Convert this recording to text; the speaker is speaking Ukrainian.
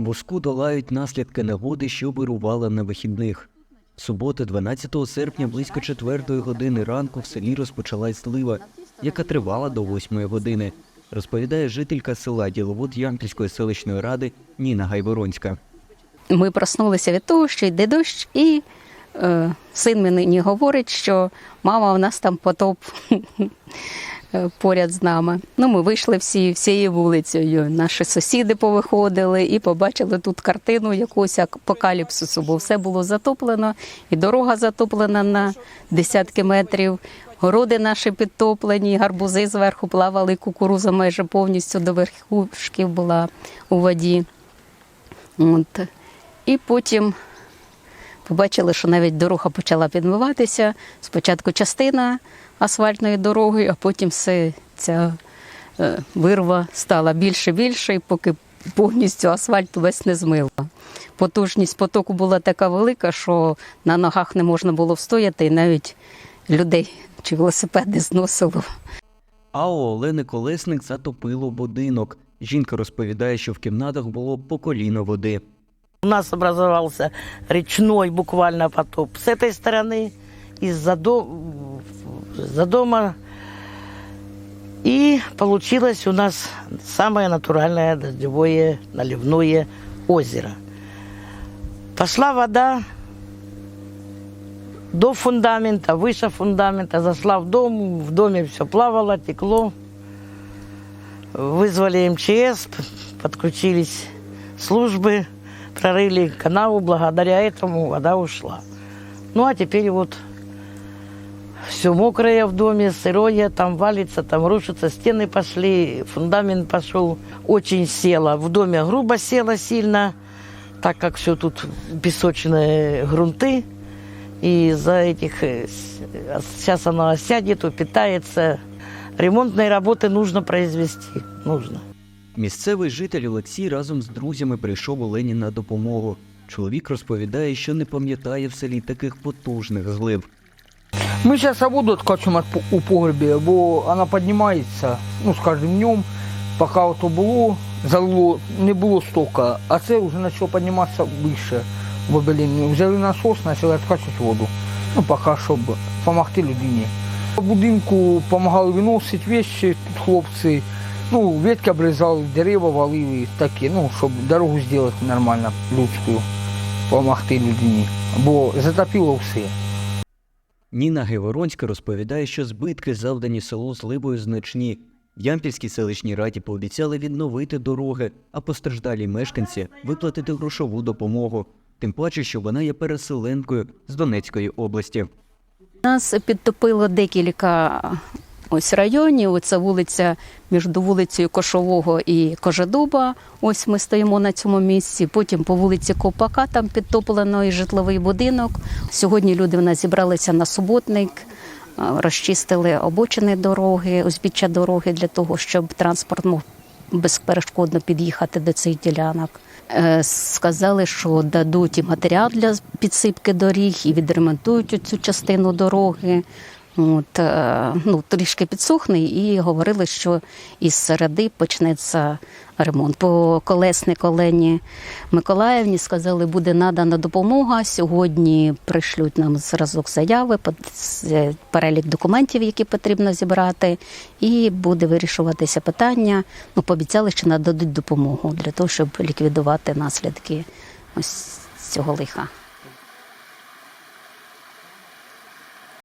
Буску долають наслідки негоди, що вирувала на вихідних. Суботи, 12 серпня, близько 4 години ранку в селі розпочалась злива, яка тривала до 8 години, розповідає жителька села діловод Ямпільської селищної ради Ніна Гайворонська. Ми проснулися від того, що йде дощ, і е, син мені говорить, що мама, у нас там потоп поряд з нами. Ну, ми вийшли всі всією вулицею. Наші сусіди повиходили і побачили тут картину якогось апокаліпсису, бо все було затоплено, і дорога затоплена на десятки метрів. Городи наші підтоплені, гарбузи зверху плавали, кукуруза майже повністю до верхушків була у воді. От. І потім побачили, що навіть дорога почала підмиватися. Спочатку частина асфальтної дороги, а потім все ця е, вирва стала більше більше, поки повністю асфальт весь не змила. Потужність потоку була така велика, що на ногах не можна було встояти, і навіть людей чи велосипеди зносило. А у Олени Колесник затопило будинок. Жінка розповідає, що в кімнатах було по коліно води. У нас образовался речной буквально потоп с этой стороны, из-за до... за дома. И получилось у нас самое натуральное дождевое наливное озеро. Пошла вода до фундамента, выше фундамента, зашла в дом, в доме все плавало, текло. Вызвали МЧС, подключились службы, прорыли канаву, благодаря этому вода ушла. Ну а теперь вот все мокрое в доме, сырое, там валится, там рушится, стены пошли, фундамент пошел. Очень села, в доме грубо села сильно, так как все тут песочные грунты. И из-за этих, э, сейчас оно осядет, упитается. Ремонтные работы нужно произвести, нужно. Місцевий житель Олексій разом з друзями прийшов Олені на допомогу. Чоловік розповідає, що не пам'ятає в селі таких потужних злив. Мы сейчас воду по- у погребе, бо она поднимается, ну, с каждым днем, пока ото було, залило, не було стока, а це вже почало підніматися вище в обеліні. Взяли насос, почали відкачувати воду. Ну, поки, щоб допомогти людині. В будинку допомагали виносити тут хлопці, ну, ветки обрізали, дерева валили, такі, ну, щоб дорогу зробити нормально, людську, допомогти людині. Бо затопило все. Ніна Гайворонська розповідає, що збитки, завдані селу зливою, значні. В Ямпільській селищній раді пообіцяли відновити дороги, а постраждалі мешканці виплатити грошову допомогу. Тим паче, що вона є переселенкою з Донецької області. Нас підтопило декілька ось районів. Це вулиця між вулицею Кошового і Кожедуба. Ось ми стоїмо на цьому місці. Потім по вулиці Ковпака там підтоплено і житловий будинок. Сьогодні люди в нас зібралися на суботник, розчистили обочини дороги, узбіччя дороги для того, щоб транспорт мог безперешкодно під'їхати до цих ділянок. Е, Сказали, що дадуть і матеріал для підсипки доріг і відремонтують цю частину дороги. От, е, ну, трішки підсохне, і говорили, що із середи почнеться ремонт. По колесник Олені Миколаївні сказали, буде надана допомога. Сьогодні пришлють нам зразок заяви, перелік документів, які потрібно зібрати, і буде вирішуватися питання. Ну, пообіцяли, що нададуть допомогу для того, щоб ліквідувати наслідки ось цього лиха.